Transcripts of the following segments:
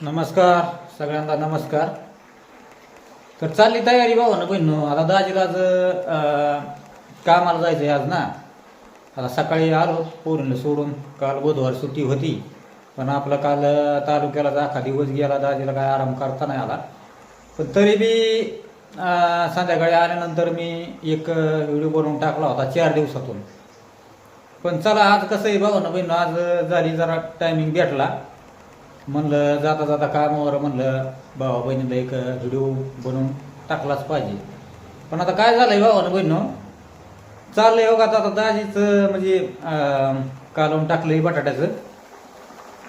नमस्कार सगळ्यांना नमस्कार. तर चालली तयारी भाऊ ना बहिणू आता दाजीला आज कामाला जायचं आहे आज ना. आता सकाळी आलो पोरीला सोडून. काल बुधवार सुट्टी होती पण आपला काल तालुक्याला अख्खा दिवस गेला दाजीला काय आराम करता नाही आला. पण तरी बी संध्याकाळी आल्यानंतर मी एक व्हिडिओ बनवून टाकला होता चार दिवसातून. पण चला आज कसं आहे भाऊ ना बहिणू आज झाली जरा टायमिंग भेटला. म्हणलं जाता जाता कामावर म्हणलं भावा बहिणीला एक व्हिडिओ बनवून टाकलाच पाहिजे. पण आता काय झालंय भावानं बहिणं चाललंय हो का आता दाजीचं म्हणजे कालवून टाकलंय बटाट्याचं.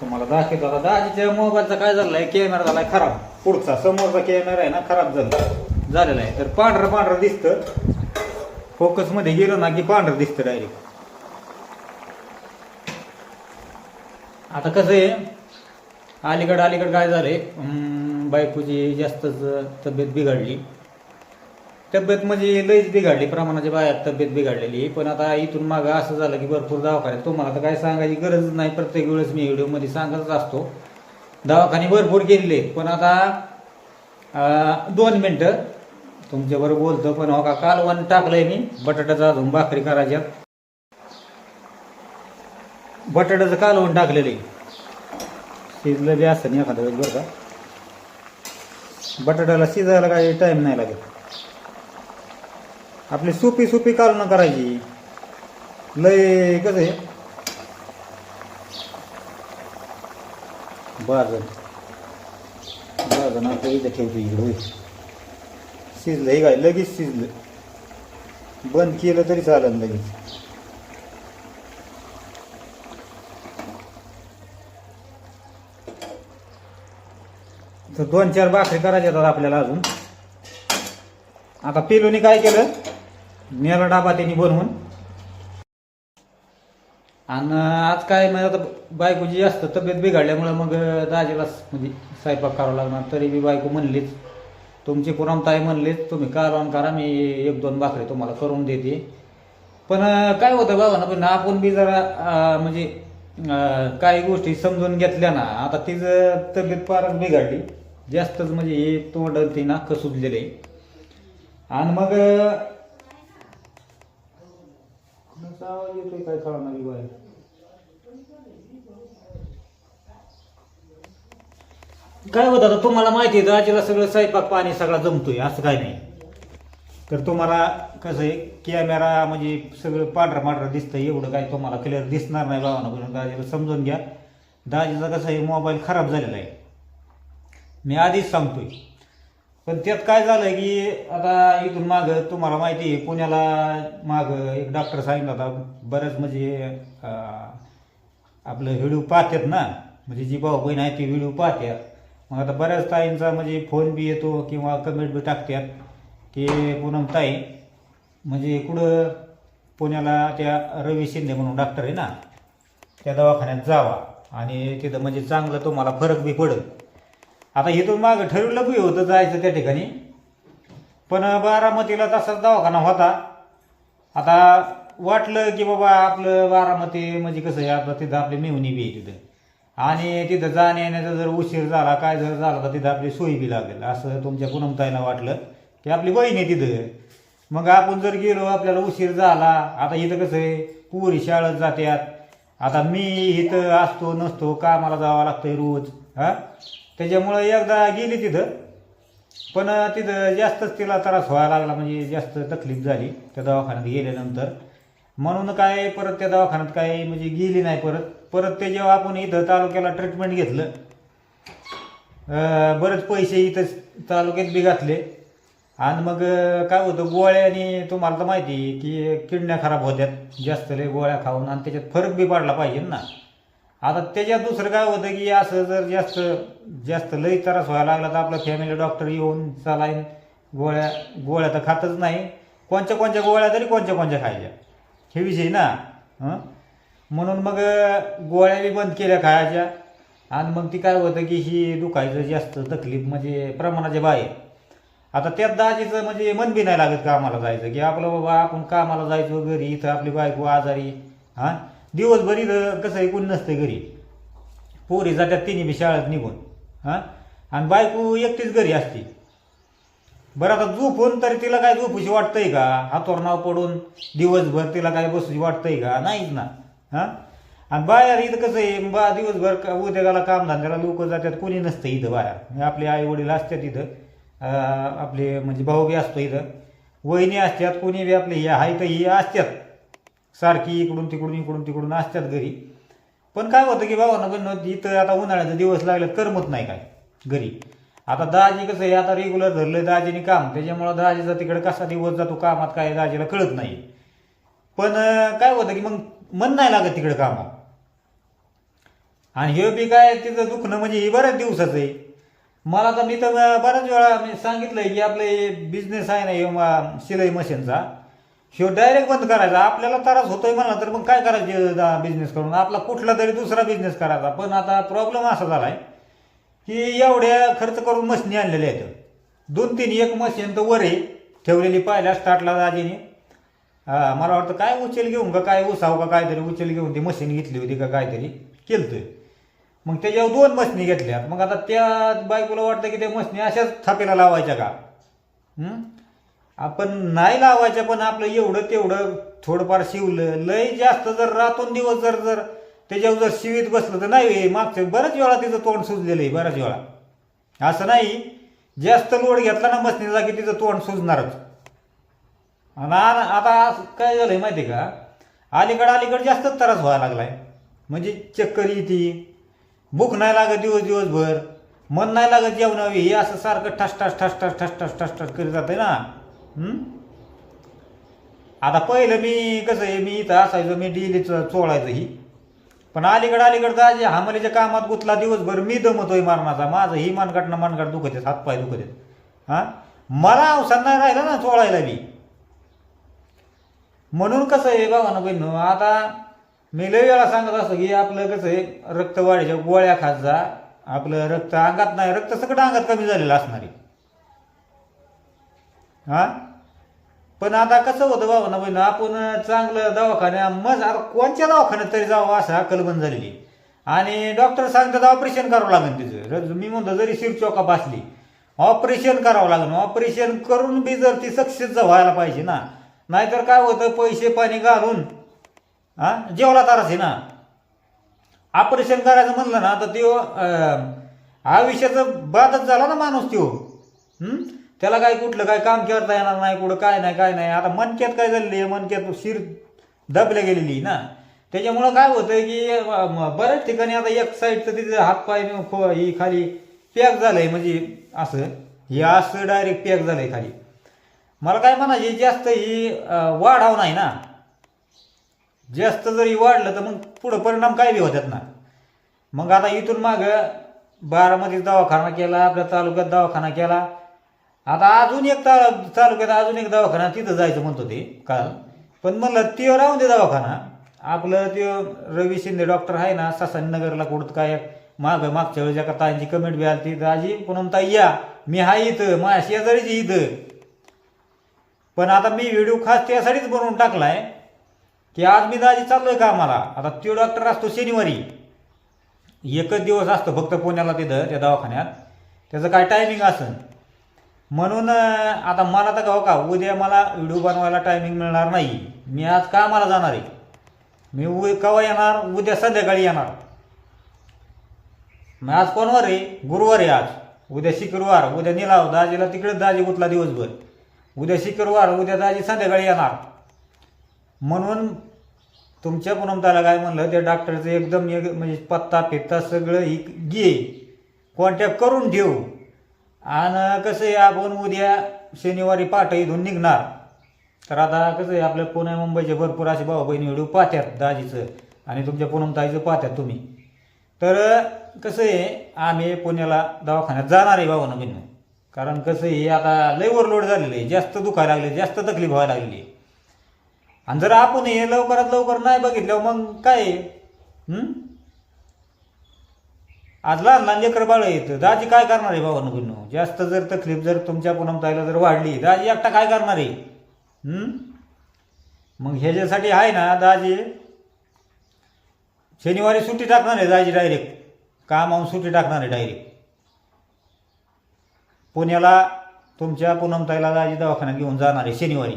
तुम्हाला दाखवतो आता. दाजीच्या मोबाईलचा काय झालाय कॅमेरा झालाय खराब. पुढचा समोरचा कॅमेरा आहे ना खराब झाला. झालेला आहे. तर पांढरं पांढरं दिसतं. फोकसमध्ये गेलं ना की पांढरं दिसतं डायरेक्ट आता कसं आहे अलीकडं अलीकडं काय झालं आहे बायकोची जास्तच तब्येत बिघडली. तब्येत म्हणजे लईच बिघडली. प्रमाणाच्या बाहेर तब्येत बिघडलेली. पण आता इथून मागं असं झालं की भरपूर दवाखान्यात. तुम्हाला तर काय सांगायची गरज नाही. प्रत्येक वेळेस मी व्हिडिओमध्ये सांगतच असतो. दवाखाने भरपूर गेलेले पण आता दोन मिनटं. तुमच्याबरोबर बोलतो पण हो का? कालवण टाकलंय मी. बटाट्याचा अजून भाकरी करायच्यात. बटाट्याचं कालवण टाकलेलं आहे. शिजलं बी असतं नाही एखाद्या वेळेस बरं का बटाट्याला शिजायला काही टाईम नाही लागत. आपली सुपी सुपी कालवणं करायची. लय कसं आहे? बाजन. बाजन आपल्या इथं ठेवतो इकडं होईल शिजलं हे काय? लगेच शिजलं. बंद केलं तरी चालेल लगेच. तर दोन चार भाकरी करायच्या येतात आपल्याला अजून. आता पिलूनी काय केलं? नेला डाबा त्यांनी बनवून. आणि आज काय म्हणजे आता बायकोची जास्त तब्येत बिघडल्यामुळे मग दाजीला म्हणजे स्वयंपाक करावा लागणार तरी बी बायको म्हणलीच तुमची पुरमताई म्हणलीच तुम्ही कारवान करा मी एक दोन भाकरी तुम्हाला करून देते. पण काय होतं बाबा ना पण आपण बी जरा म्हणजे काही गोष्टी समजून घेतल्या ना आता तिचं तब्येत फारच बिघडली. जास्तच म्हणजे हे तोंड ते नाक सुजलेले. आणि मग आवाज येतोय काय कळणार बाहेर काय होतं आता तुम्हाला माहिती आहे दाजीला सगळं स्वयंपाक पाणी सगळा जमतोय असं काय नाही. तर तुम्हाला कसं आहे कॅमेरा म्हणजे सगळं पांढरं पांढरं दिसतं एवढं काय तुम्हाला क्लिअर दिसणार नाही बाबांना पण दाजीला समजून घ्या. दाजीचा कसं आहे मोबाईल खराब झालेला आहे. मी आधीच सांगतोय. पण त्यात काय झालं की आता इथून मागं तुम्हाला माहिती आहे पुण्याला मागं एक डॉक्टर सांगितलं होता बरंच म्हणजे आपलं व्हिडिओ पाहतात ना म्हणजे जी भाऊ बहीण आहे ती व्हिडिओ पाहतात. मग आता बऱ्याच ताईंचा म्हणजे फोन बी येतो किंवा कमेंट बी टाकतात की पूनम ताई म्हणजे कुठं पुण्याला त्या रवी शिंदे म्हणून डॉक्टर आहे ना त्या दवाखान्यात जावा. आणि तिथं म्हणजे चांगलं तुम्हाला फरक बी पडेल. आता इथून मागं ठरवलं बी होतं जायचं त्या ठिकाणी. पण बारामतीला तसाच दवाखाना होता. आता वाटलं की बाबा आपलं बारामती म्हणजे कसं आहे आपलं तिथं आपली मेहुणी बी आहे तिथं. आणि तिथं जाण्या येण्याचा जर उशीर झाला काय जर झाला तर तिथं आपली सोयी बी लागेल. असं तुमच्या पुनमताईला वाटलं की आपली बहीण आहे तिथं. मग आपण जर गेलो आपल्याला उशीर झाला. आता इथं कसं आहे पुरी शाळेत जात्यात. आता मी इथं असतो नसतो कामाला जावं लागतंय रोज. हां? त्याच्यामुळं एकदा गेली तिथं. पण तिथं जास्तच तिला त्रास व्हायला लागला म्हणजे जास्त तकलीफ झाली त्या दवाखान्यात गेल्यानंतर. म्हणून काय परत त्या दवाखान्यात काय म्हणजे गेली नाही परत. परत ते जेव्हा आपण इथं तालुक्याला ट्रीटमेंट घेतलं बरेच पैसे इथं तालुक्यात बी घातले. आणि मग काय होतं गोळ्याने तुम्हाला तर माहिती आहे की किडण्या खराब होत्यात. जास्त लय गोळ्या खाऊन आणि त्याच्यात फरक बी पडला पाहिजे ना. आता त्याच्यात दुसरं काय होतं की असं जर जास्त जास्त लई त्रास व्हायला लागला तर आपलं फॅमिली डॉक्टर येऊन चालाईन गोळ्या गोळ्या तर खातच नाही. कोणत्या कोणत्या गोळ्या तरी कोणत्या कोणत्या खायच्या. हे विषय ना हं? म्हणून मग गोळ्या बी बंद केल्या खायच्या. आणि मग ती काय होतं की ही दुखायचं जास्त तकलीफ म्हणजे प्रमाणाच्या बाहेर. आता त्यात दाजीचं म्हणजे मन बी नाही लागत कामाला जायचं. की आपलं बाबा आपण कामाला जायचो घरी इथं आपली बायको आजारी हां? दिवसभर इथं कसं आहे कोणी नसतं घरी. पोरी जातात तिन्ही बी शाळेत निघून. हां? आणि बायको एकटीच घरी असते. बरं आता झोपून तरी तिला काय झोपूशी वाटतंय का? हातवर नाव पडून दिवसभर तिला काय बसूशी वाटतंय का? नाहीच ना. हां? आणि बाहेर इथं कसं आहे बा दिवसभर का- काम कामधंद्याला लोक जातात कोणी नसतं इथं बाहेर. आपले आई वडील असतात इथं. आपले म्हणजे भाऊ बी असतो इथं. वहिनी असतात कोणी बी आपले हे आहे तर ही असतात. सारखी इकडून तिकडून इकडून तिकडून असतात घरी. पण काय होतं की बाबा पण इथं आता उन्हाळ्याचा दिवस लागले करमत नाही काय घरी. आता दाजी कसं आहे आता रेग्युलर धरलं दाजीने काम त्याच्यामुळं दाजीचा तिकडे कसा दिवस जातो कामात काय दाजीला कळत नाही. पण काय होतं की मग मन नाही लागत तिकडे कामात. आणि हे बी काय तिचं दुखणं म्हणजे हे बऱ्याच दिवसाचं आहे. मला तर मी तर बऱ्याच वेळा मी सांगितलंय की आपले बिझनेस आहे ना हे शिलाई मशीनचा. ह्यो डायरेक्ट बंद करायचा. आपल्याला त्रास होतोय म्हणला तर मग काय करायचे बिझनेस करून? आपला कुठला तरी दुसरा बिझनेस करायचा. पण आता प्रॉब्लेम असा झालाय की एवढ्या खर्च करून मशनी आणलेल्या आहेत. दोन तीन एक मशीन तर वर आहे ठेवलेली पाहिल्या स्टार्टला दाजीने. हां मला वाटतं काय उचल घेऊन का काय उसाव का काहीतरी उचल घेऊन ती मशीन घेतली होती का काहीतरी केलतोय. मग त्याच्यावर दोन मशनी घेतल्या मग आता त्या बायकोला वाटतं की त्या मशनी अशाच थापेला लावायच्या का? आपण नाही लावायचं पण आपलं एवढं तेवढं थोडंफार शिवलं. लय जास्त जर रातून दिवस जर जर त्याच्यावर जर शिवीत बसलं तर नाही मागच्या बऱ्याच वेळा तिचं तोंड सुजलेलं आहे बऱ्याच वेळा. असं नाही. जास्त लोड घेतला ना मशनीचा की तिचं तोंड सुजणारच. आणि आता काय झालंय माहिती आहे का? अलीकडं अलीकडं जास्तच त्रास व्हायला लागलाय. म्हणजे चक्कर येते. भूक नाही लागत दिवस दिवसभर. मन नाही लागत जेवणावी हे असं सारखं ठस ठस ठस ठस ठस ठस ठस ठस करीत जाते ना. आता पहिलं मी कसं आहे मी इथं असायचो मी डेली चोळायचं ही. पण अलीकडं अलीकडे दाजी हामलीच्या कामात गुतला दिवसभर मी दमतोय मारणाचा माझं. ही मानगटनं मानगट दुखत आहेत हातपाय दुखत आहेत. हा? मला अवसर नाही राहिलं ना चोळायला मी म्हणून कसं आहे बाबा बहिण आता मी लय वेळा सांगत असतो की आपलं कसं आहे रक्त वाढीच्या गोळ्या खात जा. आपलं रक्त अंगात नाही रक्त सगळं अंगात कमी झालेलं असणारी हा? पण आता कसं होतं बाबा ना बहिण आपण चांगलं दवाखान्या मग आता कोणत्या दवाखान्यात तरी जावं असं कलबन झालेली. आणि डॉक्टर सांगतात ऑपरेशन करावं लागेल तिचं. मी म्हणतो जरी शिरचोका बसली ऑपरेशन करावं लागेल. ऑपरेशन करून बी जर ती सक्सेस व्हायला पाहिजे ना नाहीतर काय होतं पैसे पाणी घालून हा जेवला तर आहे ना. ऑपरेशन करायचं म्हणलं ना तर तो आयुष्याचं बाधच झाला ना माणूस त्यो. त्याला काय कुठलं काय काम करता येणार नाही कुठं काय नाही काय नाही. आता मनक्यात काय झालेली आहे? मनक्यात शिर दबल्या गेलेली ना. त्याच्यामुळं काय होतं की बऱ्याच ठिकाणी आता एक साईडचं तिथे हातपाय पाय खो- ही खाली पॅक झालंय. म्हणजे असं हे असं डायरेक्ट पॅक झालंय खाली. मला काय म्हणायचे जास्त ही वाढाव नाही ना. जास्त जरी वाढलं तर मग पुढं परिणाम काय बी होतात ना. मग आता इथून माग बारामतीत दवाखाना केला आपल्या तालुक्यात दवाखाना केला. आता अजून एक ता तालुक्यात अजून एक दवाखाना तिथं जायचं म्हणतो ते काल. पण म्हणलं ते राहून दे दवाखाना. आपलं ते रवी शिंदे डॉक्टर आहे ना नगरला कुठं काय माग मागच्या वेळेस एका ताईंची कमेंट बी आली ती दाजी पूनम ताई या मी आहे इथं माझ्या शेजारीच इथं. पण आता मी व्हिडिओ खास त्यासाठीच बनवून टाकलाय की आज मी दाजी चाललोय आम्हाला आता तो डॉक्टर असतो शनिवारी. एकच दिवस असतो फक्त पुण्याला तिथं त्या दवाखान्यात. त्याचं काय टायमिंग असं म्हणून आता मला तर का का उद्या मला व्हिडिओ बनवायला टायमिंग मिळणार नाही. मी आज कामाला जाणार आहे. मी उ केव्हा येणार? उद्या संध्याकाळी येणार. मग आज कोणवर आहे? गुरुवार आहे आज. उद्या शुक्रवार उद्या निलाव दाजीला तिकडे दाजी गुतला दिवसभर. उद्या शुक्रवार उद्या दाजी संध्याकाळी येणार. म्हणून तुमच्या पुनमताला काय म्हणलं त्या डॉक्टरचं एकदम एक म्हणजे पत्ता पित्ता सगळं ही घे. कॉन्टॅक्ट करून ठेवू. आणि कसं आहे आपण उद्या शनिवारी पाठ इथून निघणार. तर आता कसं आहे आपल्या पुणे मुंबईचे भरपूर असे भाऊ बहिणी व्हिडिओ पाहत्यात दाजीचं आणि तुमच्या पुनमताईचं पाहत्यात तुम्ही. तर कसं आहे आम्ही पुण्याला दवाखान्यात जाणार आहे भावानं बहिणी कारण कसं आहे आता लय ओव्हरलोड झालेलं आहे. जास्त दुखायला लागले जास्त तकलीफ व्हायला लागली आहे आणि जर आपण हे लवकरात लवकर नाही बघितलं मग काय आहे? आज लहान लहान लेकर बाळ येतं दाजी काय करणार आहे भावानं नको जास्त जर तकलीफ जर तुमच्या पुनमताईला जर वाढली दाजी एकटा काय करणार आहे? मग ह्याच्यासाठी आहे ना दाजी शनिवारी सुट्टी टाकणार आहे दाजी डायरेक्ट कामावून सुट्टी टाकणार आहे डायरेक्ट पुण्याला तुमच्या पूनमताईला दाजी दवाखान्यात घेऊन जाणार आहे शनिवारी.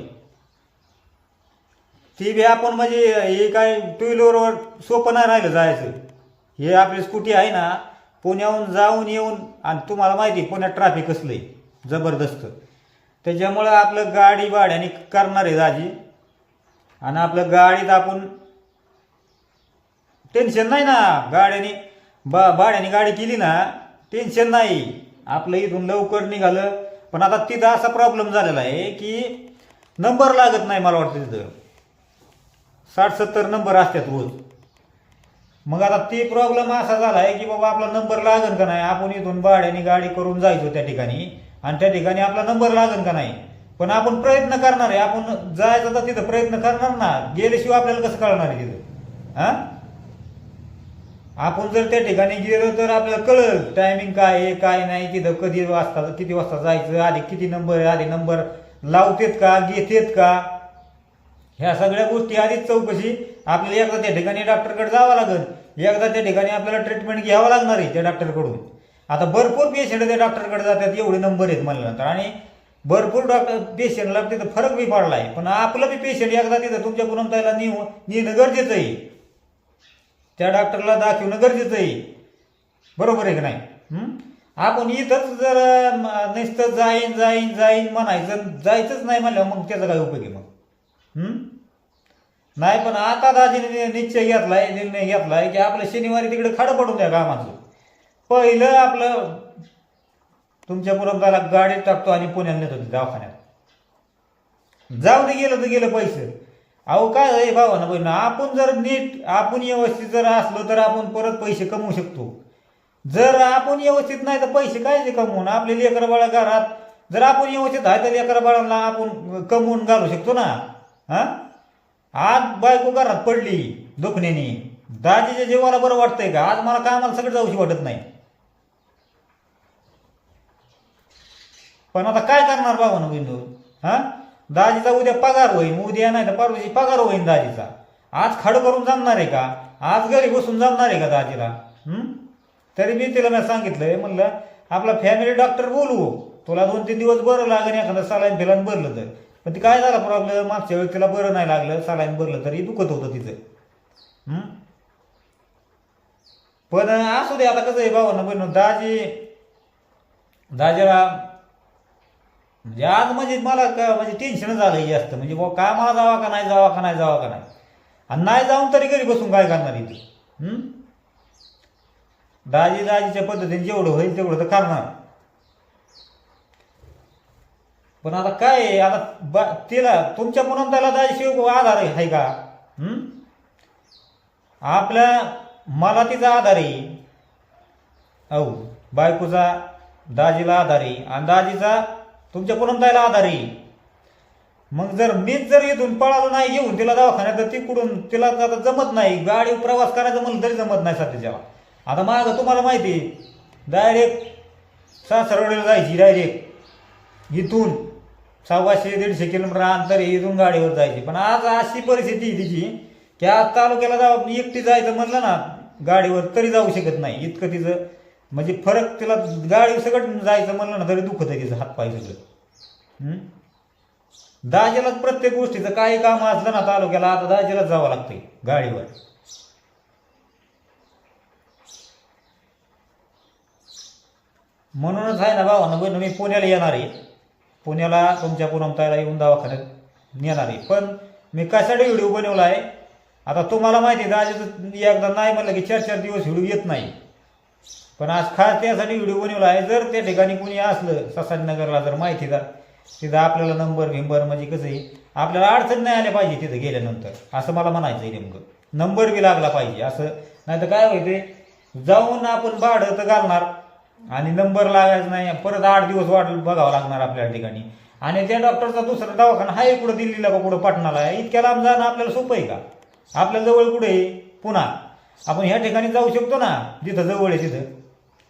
ती बी आपण म्हणजे हे काय टू व्हीलरवर सोपं नाही राहिलं जायचं. हे आपली स्कूटी आहे ना पुण्याहून जाऊन येऊन आणि तुम्हाला माहिती आहे, पुण्यात ट्रॅफिक असलं आहे जबरदस्त. त्याच्यामुळं आपलं गाडी भाड्याने करणार आहे दाजी. आणि आपलं गाडीत आपण टेन्शन नाही ना गाड्याने बा भाड्याने गाडी केली ना टेन्शन नाही. आपलं इथून लवकर निघालं. पण आता तिथं असा प्रॉब्लेम झालेला आहे की नंबर लागत नाही मला वाटतं तिथं. साठ सत्तर नंबर असतात रोज. मग आता ते प्रॉब्लेम असा झाला आहे की बाबा आपला नंबर लागन का नाही? आपण इथून भाड्याने गाडी करून जायचो त्या ठिकाणी आणि त्या ठिकाणी आपला नंबर लागन का नाही? पण आपण प्रयत्न करणार आहे. आपण जायचं तर तिथं प्रयत्न करणार ना. गेल्याशिवाय आपल्याला कसं कळणार आहे तिथं? हा? आपण जर त्या ठिकाणी गेलो तर आपल्याला कळल टायमिंग काय आहे काय नाही तिथं कधी वाजता किती वाजता जायचं आधी किती नंबर आहे आधी नंबर लावतेत का घेतेत का? ह्या सगळ्या गोष्टी आधीच चौकशी आपल्याला एकदा त्या ठिकाणी डॉक्टरकडे जावं लागेल. एकदा त्या ठिकाणी आपल्याला ट्रीटमेंट घ्यावं लागणार आहे त्या डॉक्टरकडून. आता भरपूर पेशंट त्या डॉक्टरकडे जातात एवढे नंबर आहेत म्हणल्यानंतर आणि भरपूर डॉक्टर पेशंटला तिथं फरक बी पडला आहे. पण आपलं बी पेशंट एकदा तिथं तुमच्या गुणवत्ताला नेऊ नेणं गरजेचं आहे. त्या डॉक्टरला दाखवणं गरजेचं आहे. बरोबर आहे की नाही? आपण इथंच जर म, नुसतं जाईन जाईन जाईन म्हणायचं जायचंच नाही म्हणल्यावर मग त्याचा काय उपयोग आहे मग? नाही पण आता दाजीने निश्चय घेतलाय निर्णय घेतलाय की आपलं शनिवारी तिकडे खडं पडून द्या कामाचं. पहिलं आपलं तुमच्या पुरमताला गाडीत टाकतो आणि पुण्याला नेतो दवाखान्यात. जाऊ दे गेलं तर गेलं पैसे. अहो काय आहे भावानं बहिण आपण जर नीट आपण व्यवस्थित जर असलो तर आपण परत पैसे कमवू शकतो. जर आपण व्यवस्थित नाही तर पैसे कायचे कमवून? आपले लेकर बाळा घरात जर आपण व्यवस्थित आहे तर लेकर बाळांना आपण कमवून घालू शकतो ना? हा? आज बायको घरात पडली दुखण्याने. दाजीच्या जीवाला बरं वाटतंय का? आज मला कामाला सगळं जाऊशी वाटत नाही. पण आता काय करणार बाबानं बिंदू? हा? दाजीचा उद्या पगार होईल उद्या नाही तर परवाची पगार होईल दाजीचा. आज खड करून जमणार आहे का? आज घरी बसून जमणार आहे का दाजीला? तरी मी तिला मी सांगितलंय म्हणलं आपला फॅमिली डॉक्टर बोलवू. तुला दोन तीन दिवस बरं लागेल एखादं सलाईन फिलाईन भरलं तर. पण ती काय झाला प्रॉब्लेम मागच्या वेळी तिला बरं नाही लागलं सलाईन भरलं तरी दुखत होतं तिचं. पण असू दे आता कसं आहे भावानं पण दाजी दाजीला म्हणजे आज म्हणजे मला का म्हणजे टेन्शन झालं जास्त. म्हणजे बुवा कामाला जावा का नाही जावा का नाही जावा का नाही? आणि नाही जाऊन तरी घरी बसून काय करणार इथे? दाजी दाजीच्या पद्धतीने जेवढं होईल तेवढं तर करणार. पण आता काय आहे, आता बा तिला तुमच्या म्हणून त्याला जायची आधार आहे हाय का? हं? आपल्या मला तिचा आधार आहे. अहो बायकोचा दाजीला आधार आहे. आणि दाजीचा तुमच्या पुनमताईला आधार आहे. मग जर मीच जर इथून पळालो नाही घेऊन तिला दवाखान्यात तर तिकडून तिला आता जमत नाही. गाडी प्रवास करायचं म्हणलं तरी जमत नाही सध्याच्या आता मागं तुम्हाला माहिती आहे डायरेक्ट सासरवडीला जायची डायरेक्ट इथून. सव्वाशे दीडशे किलोमीटर अंतर आहे, इथून गाडीवर जायची. पण आज अशी परिस्थिती आहे तिची की आज तालुक्याला जाऊ एकटी जायचं म्हटलं ना गाडीवर तरी जाऊ शकत नाही. इतकं तिचं म्हणजे फरक तिला गाडी सगळं जायचं म्हणलं ना तरी दुखत आहे तिचं हातपाय सगळं. दाजेलाच प्रत्येक गोष्टीचं काही काम असलं ना तालुक्याला आता दाजेलाच जावं लागतंय गाडीवर. म्हणूनच आहे ना भावानं बहिण मी पुण्याला येणार आहे. पुण्याला तुमच्या पुरमतायला येऊन दवाखान्यात नेणार आहे. पण मी कशासाठी व्हिडिओ बनवला आहे? आता तुम्हाला माहिती आहे दाजीचं एकदा नाही म्हणलं की चार चार दिवस व्हिडिओ येत नाही. पण आज खास त्यासाठी व्हिडिओ बनवला आहे. जर त्या ठिकाणी कुणी असलं ससानगरला जर माहिती का तिथं आपल्याला नंबर भिंबर म्हणजे कसं आहे आपल्याला अडचण नाही आल्या पाहिजे तिथं गेल्यानंतर. असं मला म्हणायचं आहे नेमकं. नंबर बी लागला पाहिजे. असं नाही तर काय होते जाऊन आपण भाडं तर घालणार. आणि नंबर लागायचा नाही. परत आठ दिवस वाट बघावं लागणार आपल्या ठिकाणी. आणि त्या डॉक्टरचा दुसरा दवाखाना आहे कुठं दिल्लीला का कुठं पाटणाला आहे इतक्या लांब जाणं आपल्याला सोपं आहे का? आपल्या जवळ कुठे आहे? पुन्हा आपण ह्या ठिकाणी जाऊ शकतो ना? जिथं जवळ आहे तिथं.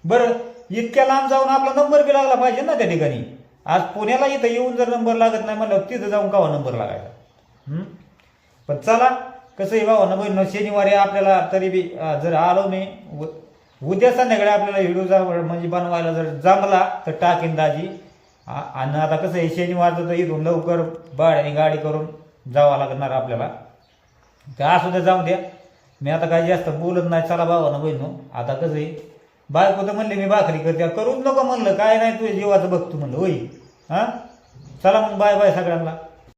बरं इतक्या लांब जाऊन आपला नंबर बी लागला पाहिजे ना त्या ठिकाणी? आज पुण्याला इथं येऊन जर नंबर लागत नाही म्हणलं तिथं जाऊन कावा नंबर लागायचा? पण चला कसंही भावा ना बहिण शनिवारी आपल्याला तरी बी जर आलो मी उद्या संध्याकाळी आपल्याला व्हिडिओ म्हणजे बनवायला जर जमला तर टाकीन दाजी. आणि आता कसं आहे शनिवारचं तर इथून लवकर भाड्याने गाडी करून जावं लागणार आपल्याला. तर असू द्या जाऊ द्या. मी आता काही जास्त बोलत नाही. चला भावानं बहिणू आता कसं आहे बायको तर म्हणले मी भाकरी करते. करूच नको म्हणलं. काय नाही तुझ्या जीवाचं बघतो म्हणलं होई हां? चला मग बाय बाय सगळ्यांना.